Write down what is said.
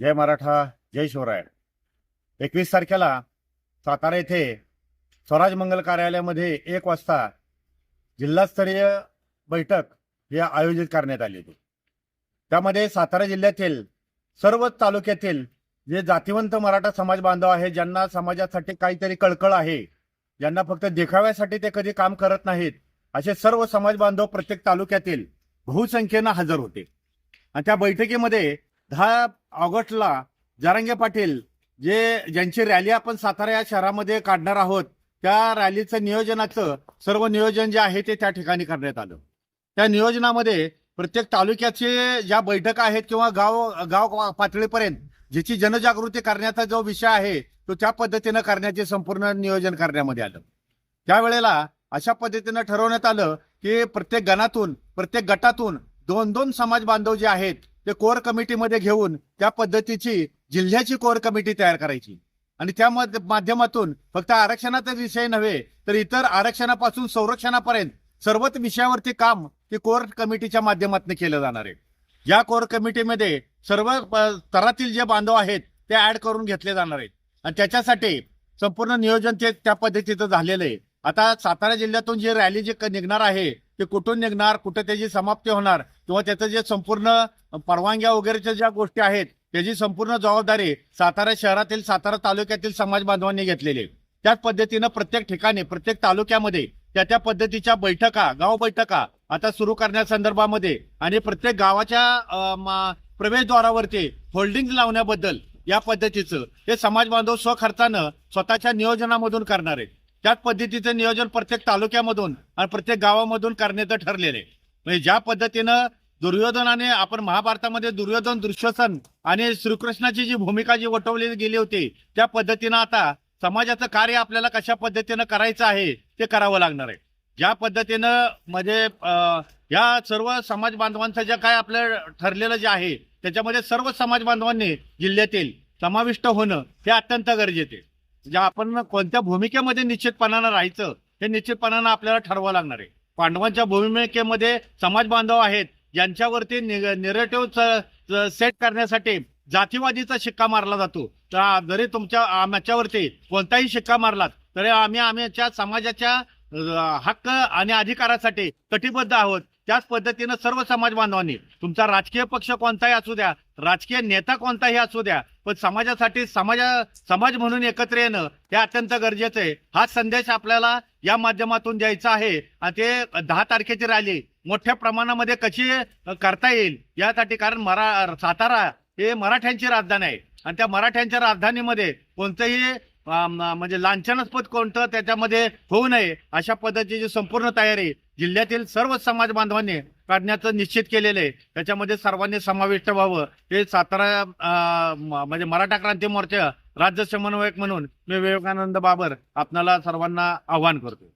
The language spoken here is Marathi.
जय मराठा जय शिवराय. एकवीस तारखेला सातारा येथे स्वराज मंगल कार्यालयामध्ये एक वाजता जिल्हास्तरीय बैठक ही आयोजित करण्यात आली होती. त्यामध्ये सातारा जिल्ह्यातील सर्व तालुक्यातील जे जातीवंत मराठा समाज बांधव आहे ज्यांना समाजासाठी काहीतरी कळकळ आहे ज्यांना फक्त देखाव्यासाठी ते कधी काम करत नाहीत असे सर्व समाज बांधव प्रत्येक तालुक्यातील बहुसंख्येनं हजर होते. आणि त्या बैठकीमध्ये दहा ऑगस्टला जारंगे पाटील जे ज्यांची रॅली आपण सातारा या शहरामध्ये काढणार आहोत त्या रॅलीचं नियोजनाचं सर्व नियोजन जे आहे ते त्या ठिकाणी करण्यात आलं. त्या नियोजनामध्ये प्रत्येक तालुक्याचे ज्या बैठका आहेत किंवा गाव गाव पातळीपर्यंत ज्याची जनजागृती करण्याचा जो विषय आहे तो त्या पद्धतीनं करण्याचे संपूर्ण नियोजन करण्यामध्ये आलं. त्यावेळेला अशा पद्धतीनं ठरवण्यात आलं की प्रत्येक गणातून प्रत्येक गटातून दोन दोन समाज बांधव जे आहेत ते कोर कमिटीमध्ये घेऊन त्या पद्धतीची जिल्ह्याची कोर कमिटी तयार करायची. आणि त्या माध्यमातून फक्त आरक्षणाचा विषय नव्हे तर इतर आरक्षणापासून संरक्षणापर्यंत सर्वच विषयावरती काम ती कोर कमिटीच्या माध्यमातून केलं जाणार आहे. या कोर कमिटीमध्ये सर्व स्तरातील जे बांधव आहेत ते ऍड करून घेतले जाणार आहेत. आणि त्याच्यासाठी संपूर्ण नियोजन ते त्या पद्धतीचं झालेलं आहे. आता सातारा जिल्ह्यातून जी रॅली जे क- निघणार आहे ते कुठून निघणार कुठं त्याची समाप्ती होणार किंवा त्याचं जे संपूर्ण परवानग्या वगैरेच्या ज्या गोष्टी आहेत त्याची संपूर्ण जबाबदारी सातारा शहरातील सातारा तालुक्यातील समाज बांधवांनी घेतलेली त्याच पद्धतीनं प्रत्येक ठिकाणी प्रत्येक तालुक्यामध्ये त्या त्या पद्धतीच्या बैठका गाव बैठका आता सुरू करण्यासंदर्भामध्ये आणि प्रत्येक गावाच्या प्रवेशद्वारावरती होल्डिंग लावण्याबद्दल या पद्धतीचं हे समाज बांधव स्वखर्चानं स्वतःच्या नियोजनामधून करणार आहेत. त्याच पद्धतीचं नियोजन प्रत्येक तालुक्यामधून आणि प्रत्येक गावामधून करण्याचं ठरलेलं आहे. म्हणजे ज्या पद्धतीनं दुर्योधनाने आपण महाभारतामध्ये दुर्योधन दुःशासन आणि श्रीकृष्णाची जी भूमिका जी वटवली गेली होती त्या पद्धतीनं आता समाजाचं कार्य आपल्याला कशा पद्धतीनं करायचं आहे ते करावं लागणार आहे. ज्या पद्धतीनं म्हणजे या सर्व समाज बांधवांचं जे काय आपलं ठरलेलं जे आहे त्याच्यामध्ये सर्व समाज बांधवांनी जिल्ह्यातील समाविष्ट होणं हे अत्यंत गरजेचे ज्या आपण कोणत्या भूमिकेमध्ये निश्चितपणानं राहायचं हे निश्चितपणानं आपल्याला ठरवावं लागणार आहे. पांडवांच्या भूमिकेमध्ये समाज बांधव आहेत ज्यांच्यावरती निरेटिव्ह सेट करण्यासाठी जातीवादीचा शिक्का मारला जातो. तर जरी तुमच्या आमच्यावरती कोणताही शिक्का मारलात तरी आम्ही आमच्या समाजाच्या हक्क आणि अधिकारासाठी कटिबद्ध आहोत. त्याच पद्धतीनं सर्व समाज बांधवांनी तुमचा राजकीय पक्ष कोणताही असू द्या राजकीय नेता कोणताही असू द्या पण समाजासाठी समाजा समाज म्हणून एकत्र येणं हे अत्यंत गरजेचं आहे. हा संदेश आपल्याला या माध्यमातून द्यायचा आहे. आणि ते दहा तारखेची रॅली मोठ्या प्रमाणामध्ये कशी करता येईल यासाठी कारण मरा सातारा हे मराठ्यांची राजधानी आहे. आणि त्या मराठ्यांच्या राजधानीमध्ये कोणतंही म्हणजे लांछनास्पद कोणतं त्याच्यामध्ये होऊ नये अशा पद्धतीची संपूर्ण तयारी जिल्ह्यातील सर्व समाज बांधवांनी काढण्याचं निश्चित केलेलं आहे. त्याच्यामध्ये सर्वांनी समाविष्ट व्हावं. हे सातारा म- म्हणजे मराठा क्रांती मोर्चा राज्य समन्वयक म्हणून मी विवेकानंद बाबर आपणाला सर्वांना आव्हान करतो